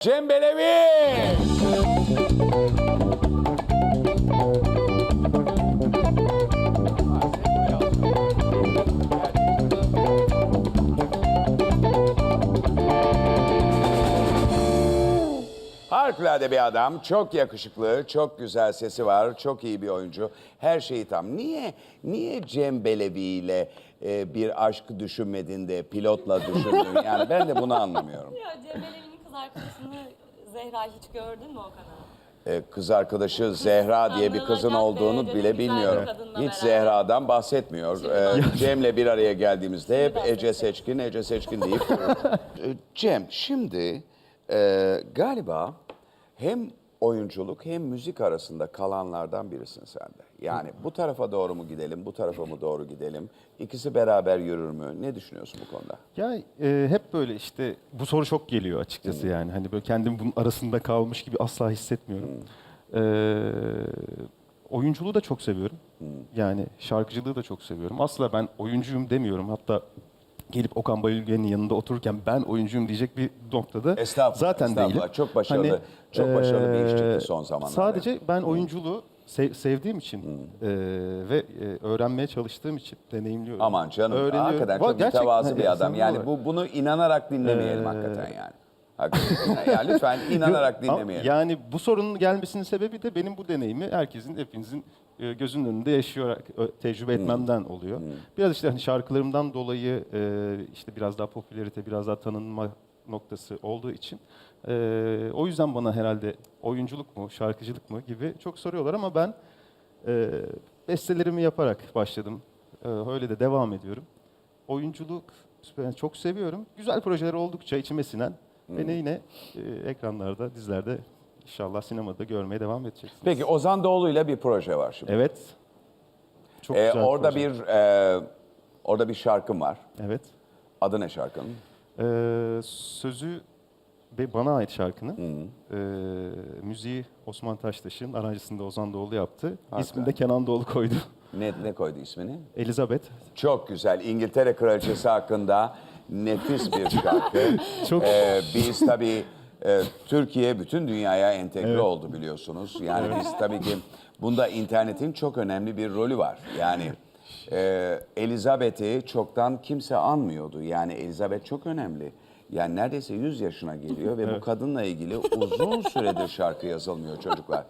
Cem Belevi. Harikulade bir adam, çok yakışıklı, çok güzel sesi var, çok iyi bir oyuncu. Her şeyi tam. Niye niye Cem Belevi ile e, bir aşk düşünmedin de pilotla düşündün? Yani ben de bunu anlamıyorum. Cem Belevi'nin kız arkadaşını Zehra hiç gördün mü o kadar? E, kız arkadaşı Zehra diye bir kızın olduğunu bile bilmiyorum. Hiç. Zehra'dan bahsetmiyor. E, Cem'le bir araya geldiğimizde hep. Ece Seçkin, Ece Seçkin deyip duruyor. E, Cem, şimdi e, galiba hem oyunculuk hem müzik arasında kalanlardan birisin sen de. Yani bu tarafa doğru mu gidelim, bu tarafa mı doğru gidelim? İkisi beraber yürür mü? Ne düşünüyorsun bu konuda? Ya e, hep böyle işte bu soru çok geliyor açıkçası yani. Hani böyle kendimi bunun arasında kalmış gibi asla hissetmiyorum. E, oyunculuğu da çok seviyorum. Yani şarkıcılığı da çok seviyorum. Asla ben oyuncuyum demiyorum. Hatta gelip Okan Bayülgen'in yanında otururken ben oyuncuyum diyecek bir noktada Estağfurullah, zaten estağfurullah. değilim. Çok başarılı, çok başarılı bir iş çıktı son zamanlarda. Sadece ben oyunculuğu sev- sevdiğim için e, ve e, öğrenmeye çalıştığım için deneyimliyorum. Aman canım Öğreniyorum. hakikaten Va- çok gerçekten mütevazı bir hani adam. Yani bu bunu inanarak dinlemeyelim hakikaten yani. Hakikaten. yani lütfen inanarak Ama dinlemeyelim. Yani bu sorunun gelmesinin sebebi de benim bu deneyimi herkesin, hepinizin e, gözünün önünde yaşayarak ö, tecrübe etmemden oluyor. Biraz işte hani şarkılarımdan dolayı e, işte biraz daha popülerite, biraz daha tanınma noktası olduğu için e, o yüzden bana herhalde oyunculuk mu, şarkıcılık mı gibi çok soruyorlar ama ben e, bestelerimi yaparak başladım. E, öyle de devam ediyorum. Oyunculuk ben çok seviyorum. Güzel projeler oldukça içime sinen beni yine e, ekranlarda, dizilerde inşallah sinemada görmeye devam edeceksiniz. Peki Ozan Doğulu'yla bir proje var şimdi. Evet. Çok Ee, güzel orada proje. bir e, orada bir şarkım var. Evet. Adı ne şarkının? Ee, sözü be- bana ait şarkının. Ee, müziği Osman Taştaş'ın, aranjesini de Ozan Doğulu yaptı. İsmini de Kenan Doğulu koydu. Ne ne koydu ismini? Elizabeth. Çok güzel. İngiltere Kraliçesi hakkında nefis bir şarkı. Çok- Ee, biz tabii e, Türkiye bütün dünyaya entegre oldu biliyorsunuz. Yani biz tabii ki bunda internetin çok önemli bir rolü var. Yani e, Elizabeth'i çoktan kimse anmıyordu. Yani Elizabeth çok önemli. Yani neredeyse 100 yaşına geliyor ve bu kadınla ilgili uzun süredir şarkı yazılmıyor çocuklar.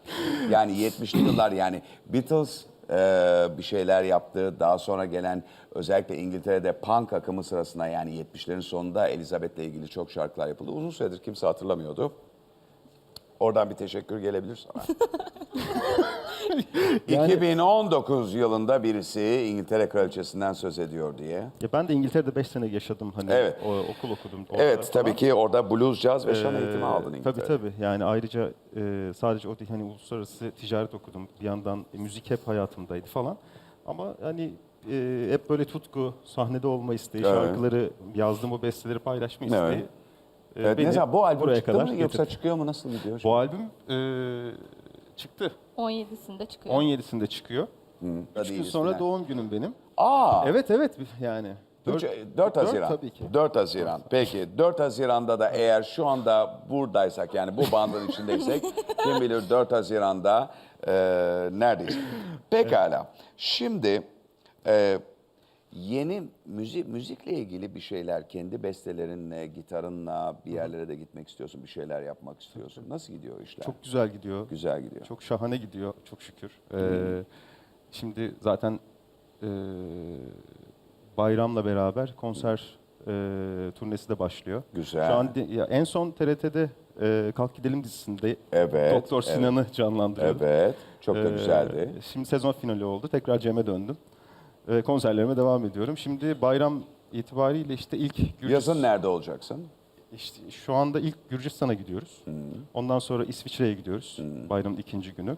Yani 70'li yıllar yani Beatles e, bir şeyler yaptı. Daha sonra gelen özellikle İngiltere'de punk akımı sırasında yani 70'lerin sonunda Elizabeth'le ilgili çok şarkılar yapıldı. Uzun süredir kimse hatırlamıyordu. Oradan bir teşekkür gelebilir sana. 2019 yılında birisi İngiltere Kraliçesinden söz ediyor diye. Ya ben de İngiltere'de 5 sene yaşadım. Hani Evet. o, okul okudum. orada Evet falan. tabii ki orada blues, caz ve şan Ee, eğitimi aldın Tabii İngiltere'de. tabii. Yani ayrıca e, sadece o değil hani uluslararası ticaret okudum. Bir yandan müzik hep hayatımdaydı falan. Ama hani e, hep böyle tutku, sahnede olma isteği, Evet. şarkıları yazdığım o besteleri paylaşma isteği. Evet. E, Evet, beni ne zaman bu albüm buraya çıktı kadar mı yoksa getirdi. çıkıyor mu nasıl gidiyor? Bu albüm e, çıktı. 17'sinde çıkıyor. 17'sinde çıkıyor. Da Üç gün sonra doğum günüm benim. Aa, Evet evet yani. 4, Dört- 4 Haziran. tabii ki. 4 Haziran. Peki 4 Haziran'da da eğer şu anda buradaysak yani bu bandın içindeysek kim bilir 4 Haziran'da e, neredeyiz? Pekala. Şimdi e, yeni müzik müzikle ilgili bir şeyler kendi bestelerinle, gitarınla bir yerlere de gitmek istiyorsun, bir şeyler yapmak istiyorsun. Nasıl gidiyor işler? Çok güzel gidiyor. güzel gidiyor. Çok şahane gidiyor çok şükür. Ee, şimdi zaten e, bayramla beraber konser e, turnesi de başlıyor. Güzel. Şu an di- ya en son TRT'de e, Kalk Gidelim dizisinde Evet, Doktor evet. Sinan'ı canlandırıyordum. Evet, çok da Ee, güzeldi. Şimdi sezon finali oldu. Tekrar Cem'e döndüm. Ee, konserlerime devam ediyorum. Şimdi bayram itibariyle işte ilk Gürcis- Yazın nerede olacaksın? işte şu anda ilk Gürcistan'a gidiyoruz. Ondan sonra İsviçre'ye gidiyoruz. Bayramın ikinci günü.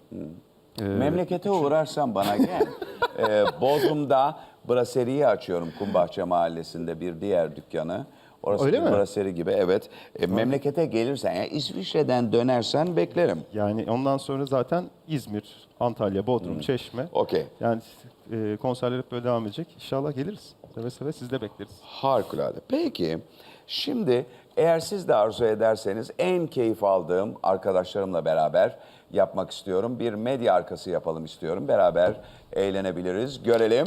Ee, Memlekete uğrarsan bana gel. ee, Bodrum'da braseriyi açıyorum Kumbahçe Mahallesi'nde bir diğer dükkanı. Orası Öyle mi? braseri gibi evet. E, memlekete gelirsen yani İsviçre'den dönersen beklerim. Yani ondan sonra zaten İzmir, Antalya, Bodrum, Çeşme. Okey. Yani e, konserler hep böyle devam edecek. İnşallah geliriz. Seve seve siz de bekleriz. Harikulade. Peki şimdi Eğer siz de arzu ederseniz en keyif aldığım arkadaşlarımla beraber yapmak istiyorum. Bir medya arkası yapalım istiyorum. Beraber eğlenebiliriz. Görelim.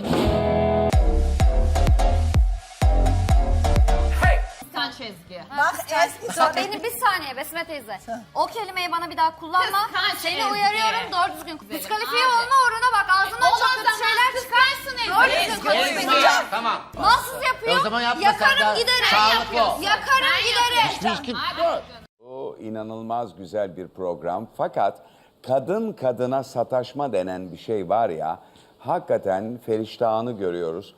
Dur, sen beni bir saniye Besme teyze. O kelimeyi bana bir daha kullanma. Kıskanç Seni Ezgi. uyarıyorum doğru düzgün. Güzelim, Diskalifiye olma uğruna bak ağzından O çok kötü zaman şeyler çıkar. kıskansın Ezgi. Doğru düzgün konuş Ezgi. Tamam. Nasıl yapıyor? O zaman yapma Yakarım sen de. giderim. Sağlıklı ol. Yakarım giderim. Bu inanılmaz güzel bir program. Fakat kadın kadına sataşma denen bir şey var ya, hakikaten feriştahını görüyoruz.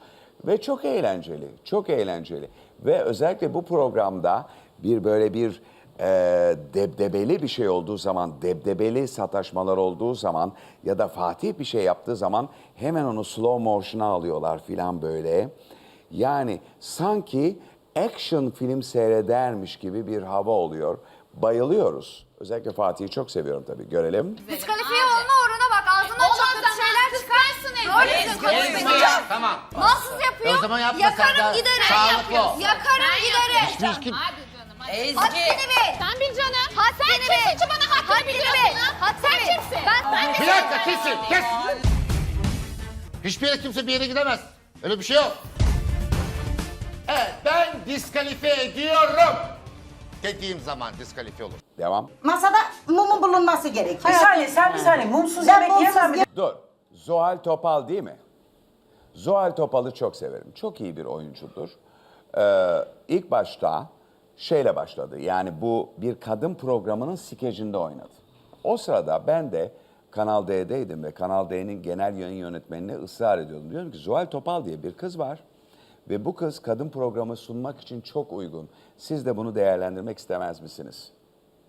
Ve çok eğlenceli, çok eğlenceli. Ve özellikle bu programda bir böyle bir e, debdebeli bir şey olduğu zaman, debdebeli sataşmalar olduğu zaman ya da Fatih bir şey yaptığı zaman hemen onu slow motion'a alıyorlar filan böyle. Yani sanki action film seyredermiş gibi bir hava oluyor. Bayılıyoruz. Özellikle Fatih'i çok seviyorum tabii. Görelim. Diskalifiye olma uğruna bak ağzından zaman şeyler çıkar. kıskansın Ezgi. Doğru düzgün Ezgi, konuş Ezgi. benimle. Tamam. Nasıl yapıyor? O zaman yapma sen Yakarım de. giderim. Sağlıklı ol. Yakarım giderim. Canım hadi. Ezgi. Haddini bil. Sen bil canım. Haddini Sen bil. kimsin ki bana haddini biliyorsun bil. ha? Haddini Sen bil. kimsin? Ben, ben Bir dakika kesin kes. Hiçbir yere kimse bir yere gidemez. Öyle bir şey yok. Evet ben diskalifiye ediyorum. Dediğim zaman diskalifiye olur. Devam. masada mumun bulunması gerekiyor. Bir saniye sen bir saniye mumsuz Ben yemek mumsuz yemem mi? Dur. Zuhal Topal değil mi? Zuhal Topal'ı çok severim. Çok iyi bir oyuncudur. Ee, ilk başta şeyle başladı. Yani bu bir kadın programının skecinde oynadı. O sırada ben de Kanal D'deydim ve Kanal D'nin genel yayın yönetmenine ısrar ediyordum. Diyorum ki Zuhal Topal diye bir kız var. Ve bu kız kadın programı sunmak için çok uygun. Siz de bunu değerlendirmek istemez misiniz?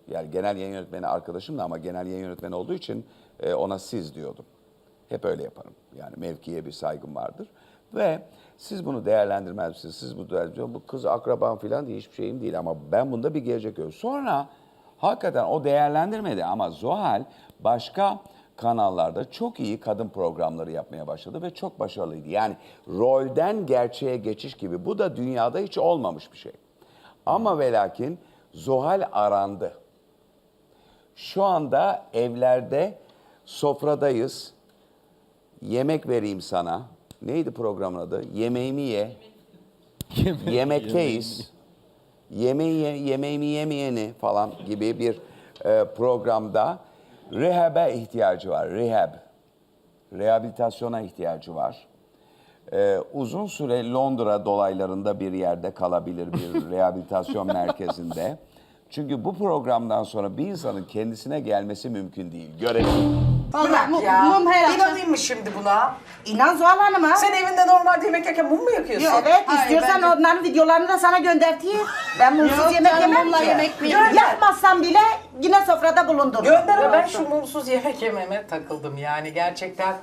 Yani genel yayın yönetmeni arkadaşım da ama genel yayın yönetmeni olduğu için e, ona siz diyordum. Hep öyle yaparım. Yani mevkiye bir saygım vardır. Ve siz bunu değerlendirmez misiniz? Siz bu değerlendirmez Bu kız akraban falan değil, hiçbir şeyim değil ama ben bunda bir gelecek görüyorum. Sonra hakikaten o değerlendirmedi ama Zuhal başka kanallarda çok iyi kadın programları yapmaya başladı ve çok başarılıydı. Yani rolden gerçeğe geçiş gibi bu da dünyada hiç olmamış bir şey. Ama ve lakin Zuhal arandı. Şu anda evlerde sofradayız. Yemek vereyim sana. Neydi programın adı? Yemeğimi ye. Yemekteyiz. Yemeği ye, yemeğimi yemeyeni falan gibi bir e, programda rehab'e ihtiyacı var. Rehab. Rehabilitasyona ihtiyacı var. Ee, uzun süre Londra dolaylarında bir yerde kalabilir bir rehabilitasyon merkezinde. Çünkü bu programdan sonra bir insanın kendisine gelmesi mümkün değil. Görelim. Vallahi Bırak mum, ya. mum her akşam. İnanayım mı şimdi buna? İnan Zuhal Hanım'a. Sen evinde normalde yemek yerken mum mu yakıyorsun? Evet, Hayır, istiyorsan bence- onların videolarını da sana gönderteyim. Ben mumsuz Yok yemek canım, yemem mumla ki. yemek mi yenir? Yapmazsam bile yine sofrada bulundururum. Gönder ama ben şu mumsuz yemek yememe takıldım yani gerçekten.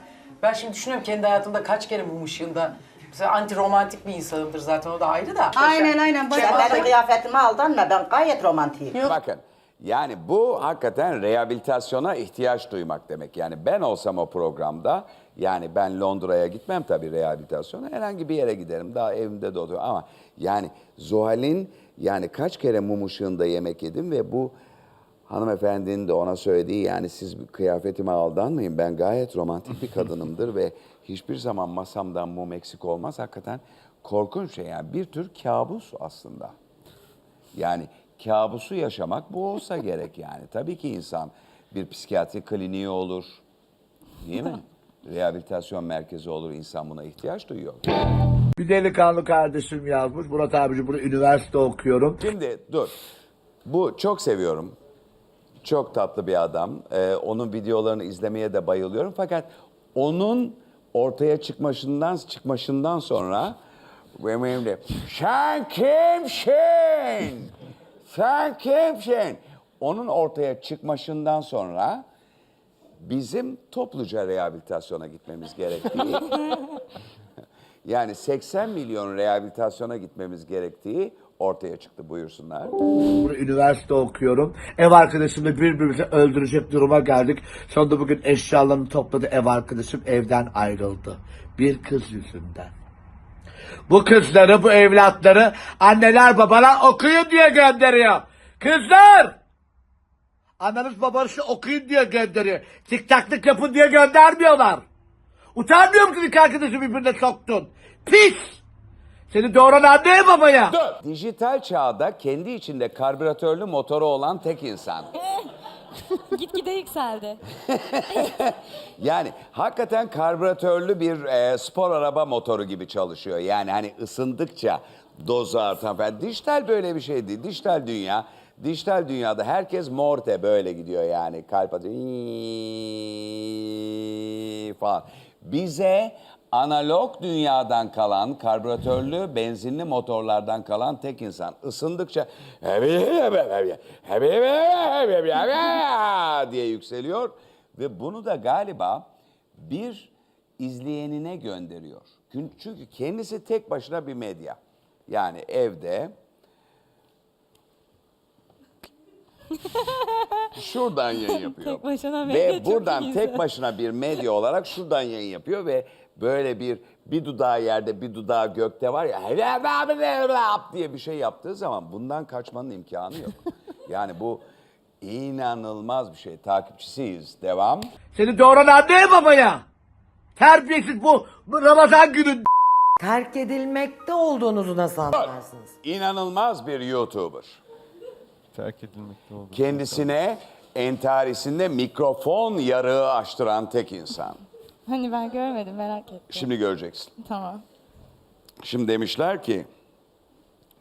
Ben şimdi düşünüyorum kendi hayatımda kaç kere mum ışığında. Mesela anti romantik bir insanımdır zaten o da ayrı da. Aynen aynen. Sen Kemal- benim kıyafetime aldanma. Ben gayet romantiyim. Bakın yani bu hakikaten rehabilitasyona ihtiyaç duymak demek. Yani ben olsam o programda yani ben Londra'ya gitmem tabii rehabilitasyona. Herhangi bir yere giderim. Daha evimde de otururum. Ama yani Zuhal'in yani kaç kere mum ışığında yemek yedim ve bu hanımefendinin de ona söylediği yani siz kıyafetime aldanmayın. Ben gayet romantik bir kadınımdır ve hiçbir zaman masamdan mum eksik olmaz. Hakikaten korkunç şey yani bir tür kabus aslında. Yani kabusu yaşamak bu olsa gerek yani. Tabii ki insan bir psikiyatri kliniği olur. Değil mi? Rehabilitasyon merkezi olur. İnsan buna ihtiyaç duyuyor. Bir delikanlı kardeşim yazmış. Murat abici bunu üniversite okuyorum. Şimdi dur. Bu çok seviyorum. Çok tatlı bir adam. Ee, onun videolarını izlemeye de bayılıyorum. Fakat onun ortaya çıkmasından çıkmasından sonra benim de sen kimsin? Sen kimsin? Onun ortaya çıkmasından sonra bizim topluca rehabilitasyona gitmemiz gerektiği yani 80 milyon rehabilitasyona gitmemiz gerektiği ortaya çıktı buyursunlar. Üniversite okuyorum. Ev arkadaşımla birbirimizi öldürecek duruma geldik. Sonunda bugün eşyalarını topladı ev arkadaşım evden ayrıldı. Bir kız yüzünden. Bu kızları, bu evlatları anneler babalar okuyun diye gönderiyor. Kızlar! Ananız babanız okuyun diye gönderiyor. Tiktaklık yapın diye göndermiyorlar. Utanmıyor musun iki arkadaşı birbirine soktun? Pis! Seni doğuran anneye babaya. Dijital çağda kendi içinde karbüratörlü motoru olan tek insan. Gitgide yükseldi. Yani hakikaten karbüratörlü bir e, spor araba motoru gibi çalışıyor. Yani hani ısındıkça dozu artan falan. Dijital böyle bir şey değil. Dijital dünya. Dijital dünyada herkes morte böyle gidiyor yani. Kalp atıyor. Falan. Bize analog dünyadan kalan, karbüratörlü benzinli motorlardan kalan tek insan. Isındıkça diye yükseliyor. Ve bunu da galiba bir izleyenine gönderiyor. Çünkü kendisi tek başına bir medya. Yani evde şuradan yayın yapıyor. Tek başına medya Ve çok buradan iyi. tek başına bir medya olarak şuradan yayın yapıyor ve böyle bir bir dudağı yerde bir dudağı gökte var ya diye bir şey yaptığı zaman bundan kaçmanın imkanı yok. Yani bu inanılmaz bir şey. Takipçisiyiz. Devam. Seni doğuran anneye babaya. Terbiyesiz bu, bu Ramazan günü Terk edilmekte olduğunuzu nasıl anlarsınız? İnanılmaz bir YouTuber. Terk edilmekte oldu. Kendisine entarisinde mikrofon yarığı açtıran tek insan. Hani ben görmedim merak ettim. Şimdi göreceksin. Tamam. Şimdi demişler ki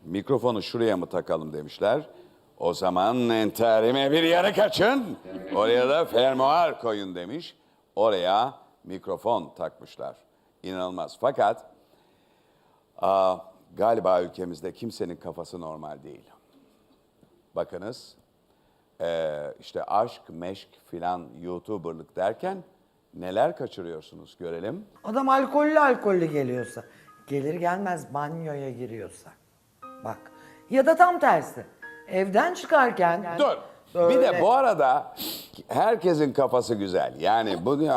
mikrofonu şuraya mı takalım demişler. O zaman entarime bir yarık açın. Oraya da fermuar koyun demiş. Oraya mikrofon takmışlar. İnanılmaz. Fakat aa, galiba ülkemizde kimsenin kafası normal değil. Bakınız eee, işte aşk, meşk filan YouTuber'lık derken neler kaçırıyorsunuz görelim. Adam alkollü alkollü geliyorsa, gelir gelmez banyoya giriyorsa. Bak. Ya da tam tersi. Evden çıkarken... Dur. Bir Böyle. de bu arada herkesin kafası güzel. Yani bu diye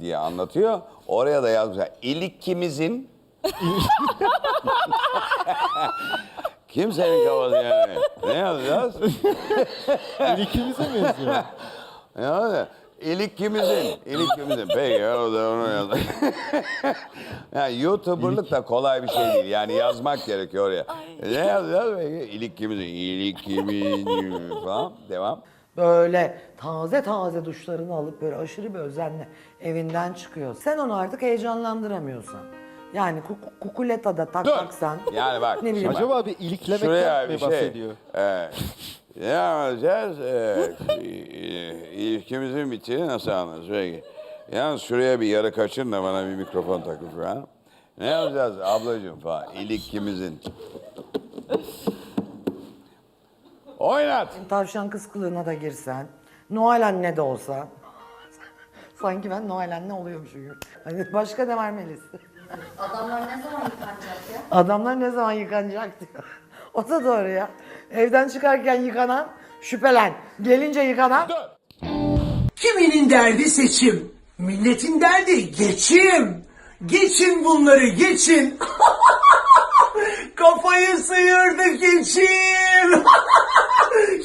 diye anlatıyor. Oraya da yazmışlar. İlikimizin Kimsenin kafası yani. Ne yazacağız? İkimize benziyor. Yani ilikimizin, ilikimizin. Peki o da onu yaz. yani YouTuber'lık da kolay bir şey değil. Yani yazmak gerekiyor oraya. Ne yazacağız peki? İlikimizin, ilikimizin falan. Devam. Böyle taze taze duşlarını alıp böyle aşırı bir özenle evinden çıkıyor. Sen onu artık heyecanlandıramıyorsan. Yani kuk- kukuletada tak Dur. taksan. Yani bak. Ne bileyim. Acaba bir iliklemekten Şuraya mi bir şey. bahsediyor? E, ne yapacağız? E, ilişkimizin bittiğini nasıl anlarız? Peki. Yalnız şuraya bir yarı kaçın da bana bir mikrofon takın falan. Ne yapacağız ablacığım falan? İlikimizin. Oynat. Tavşan kız kılığına da girsen. Noel anne de olsa. Sanki ben Noel anne oluyormuşum gibi. Hani başka ne var Melis? Adamlar ne zaman yıkanacak ya? Adamlar ne zaman yıkanacak diyor. O da doğru ya. Evden çıkarken yıkanan şüphelen. Gelince yıkanan Kiminin derdi seçim, milletin derdi geçim. Geçin bunları geçin. Kafayı sıyırdı geçim.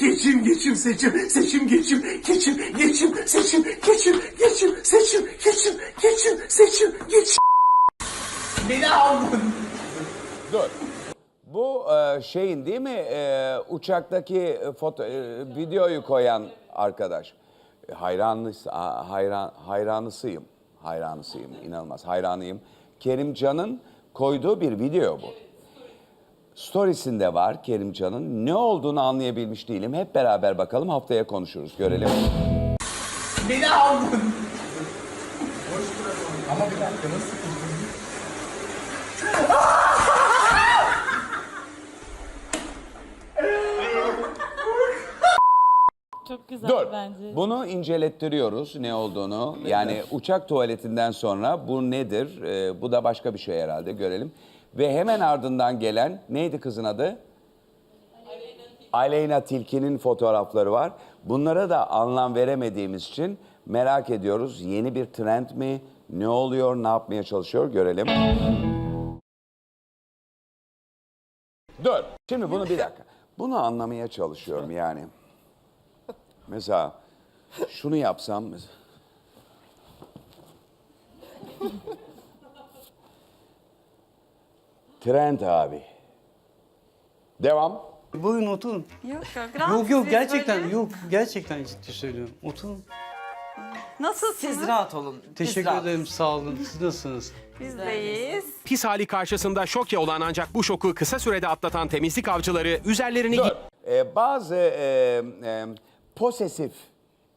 geçim geçim seçim, seçim geçim, geçim geçim seçim, geçim geçim seçim, geçim geçim seçim, geçim. Beni aldın. Dur. Bu e, şeyin değil mi e, uçaktaki foto e, videoyu koyan arkadaş. E, hayranlısı a- hayran hayranısıyım. Hayranısıyım. inanılmaz hayranıyım. Kerimcan'ın koyduğu bir video bu. Storiesinde var Kerimcan'ın. Ne olduğunu anlayabilmiş değilim. Hep beraber bakalım haftaya konuşuruz. Görelim. Beni aldın. Çok güzel Dur. bence. Bunu incelettiriyoruz ne olduğunu. Yani uçak tuvaletinden sonra bu nedir? Ee, bu da başka bir şey herhalde görelim. Ve hemen ardından gelen neydi kızın adı? Aleyna Tilki'nin fotoğrafları var. Bunlara da anlam veremediğimiz için merak ediyoruz. Yeni bir trend mi Ne oluyor, ne yapmaya çalışıyor görelim. Dur. Şimdi bunu bir dakika. Bunu anlamaya çalışıyorum yani. Mesela şunu yapsam. Trend abi. Devam. Buyurun oturun. Yok yok. Yok yok gerçekten yok gerçekten ciddi söylüyorum. Oturun. Nasılsınız? Siz rahat olun. Teşekkür ederim sağ olun. Siz nasılsınız? Biz deyiz. Pis hali karşısında şoke olan ancak bu şoku kısa sürede atlatan temizlik avcıları üzerlerini Dur. Ee, bazı e, e, posesif,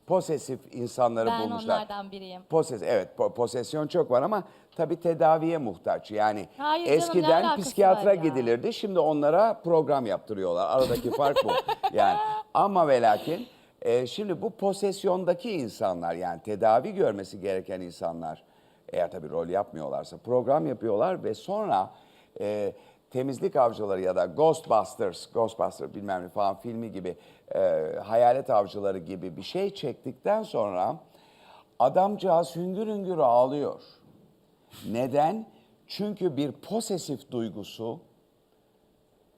posesif insanları Ben bulmuşlar. onlardan biriyim. Poses, evet po- posesyon çok var ama tabii tedaviye muhtaç. Yani Hayır canım, eskiden alakası psikiyatra ya? gidilirdi. Şimdi onlara program yaptırıyorlar. Aradaki fark bu. Yani ama ve lakin e, şimdi bu posesyondaki insanlar yani tedavi görmesi gereken insanlar eğer tabii rol yapmıyorlarsa program yapıyorlar ve sonra e, temizlik avcıları ya da Ghostbusters, Ghostbusters bilmem ne falan filmi gibi e, hayalet avcıları gibi bir şey çektikten sonra adamcağız hüngür hüngür ağlıyor. Neden? Çünkü bir posesif duygusu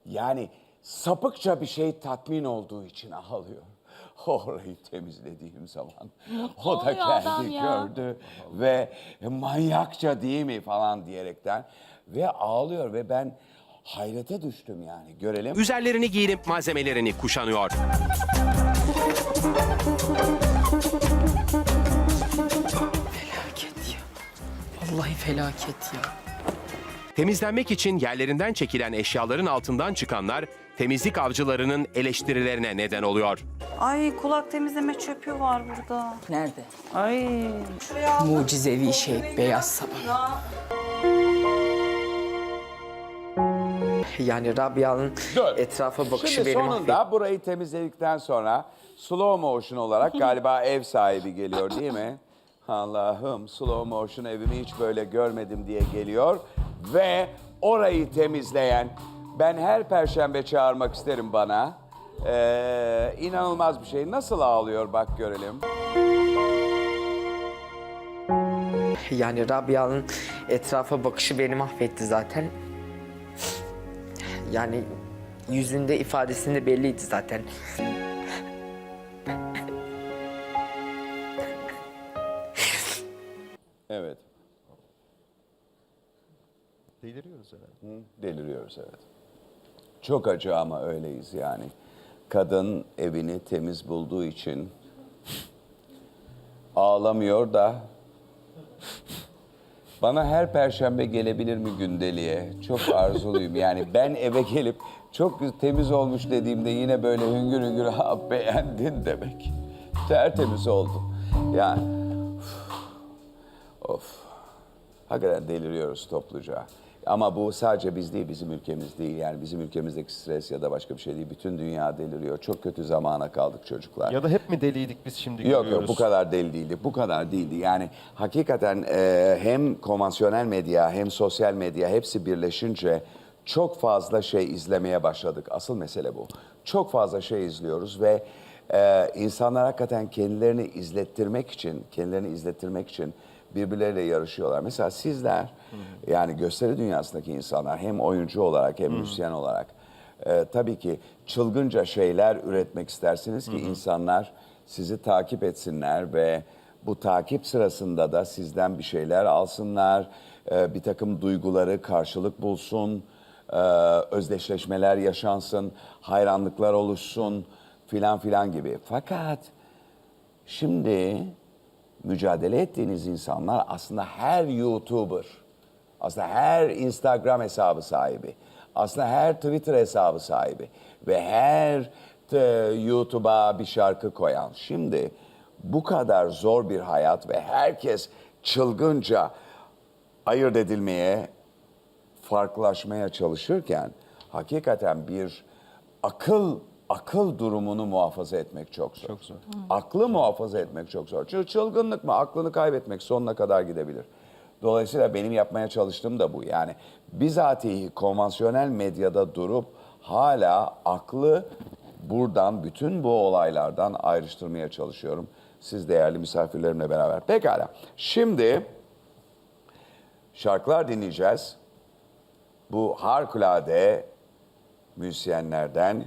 yani sapıkça bir şey tatmin olduğu için ağlıyor. Orayı temizlediğim zaman o da adam kendi ya? gördü ve manyakça değil mi falan diyerekten ve ağlıyor ve ben hayrete düştüm yani görelim. üzerlerini giyinip malzemelerini kuşanıyor. Felaket ya. Vallahi felaket ya. Temizlenmek için yerlerinden çekilen eşyaların altından çıkanlar temizlik avcılarının eleştirilerine neden oluyor. Ay kulak temizleme çöpü var burada. Nerede? Ay. Mucizevi şey beyaz sabah. Yani Rabia'nın Dur. etrafa bakışı Şimdi beni sonunda burayı temizledikten sonra slow motion olarak galiba ev sahibi geliyor değil mi? Allah'ım slow motion evimi hiç böyle görmedim diye geliyor. Ve orayı temizleyen ben her perşembe çağırmak isterim bana. Ee, inanılmaz bir şey. Nasıl ağlıyor bak görelim. Yani Rabia'nın etrafa bakışı beni mahvetti zaten. Yani yüzünde ifadesinde belliydi zaten. Evet. Deliriyoruz herhalde. Hı, Deliriyoruz evet. Çok acı ama öyleyiz yani. Kadın evini temiz bulduğu için ağlamıyor da bana her perşembe gelebilir mi gündeliğe? Çok arzuluyum. Yani ben eve gelip çok temiz olmuş dediğimde yine böyle hüngür hüngür ha beğendin demek. Tertemiz oldu. Yani of. Hakikaten deliriyoruz topluca. Ama bu sadece biz değil, bizim ülkemiz değil. Yani bizim ülkemizdeki stres ya da başka bir şey değil. Bütün dünya deliriyor. Çok kötü zamana kaldık çocuklar. Ya da hep mi deliydik biz şimdi Yok görüyoruz? yok bu kadar deli değildi. Bu kadar değildi. Yani hakikaten e, hem konvansiyonel medya hem sosyal medya hepsi birleşince çok fazla şey izlemeye başladık. Asıl mesele bu. Çok fazla şey izliyoruz ve e, insanlar hakikaten kendilerini izlettirmek için, kendilerini izlettirmek için birbirleriyle yarışıyorlar. Mesela sizler yani gösteri dünyasındaki insanlar hem oyuncu olarak hem müzisyen olarak e, tabii ki çılgınca şeyler üretmek istersiniz ki insanlar sizi takip etsinler ve bu takip sırasında da sizden bir şeyler alsınlar, e, bir takım duyguları karşılık bulsun, e, özdeşleşmeler yaşansın, hayranlıklar oluşsun filan filan gibi. Fakat şimdi mücadele ettiğiniz insanlar aslında her YouTuber, aslında her Instagram hesabı sahibi, aslında her Twitter hesabı sahibi ve her t- YouTube'a bir şarkı koyan. Şimdi bu kadar zor bir hayat ve herkes çılgınca ayırt edilmeye, farklılaşmaya çalışırken hakikaten bir akıl akıl durumunu muhafaza etmek çok zor. Çok zor. Aklı muhafaza etmek çok zor. Çünkü çılgınlık mı? Aklını kaybetmek sonuna kadar gidebilir. Dolayısıyla benim yapmaya çalıştığım da bu. Yani bizatihi konvansiyonel medyada durup hala aklı buradan bütün bu olaylardan ayrıştırmaya çalışıyorum. Siz değerli misafirlerimle beraber. Pekala. Şimdi şarkılar dinleyeceğiz. Bu harikulade müzisyenlerden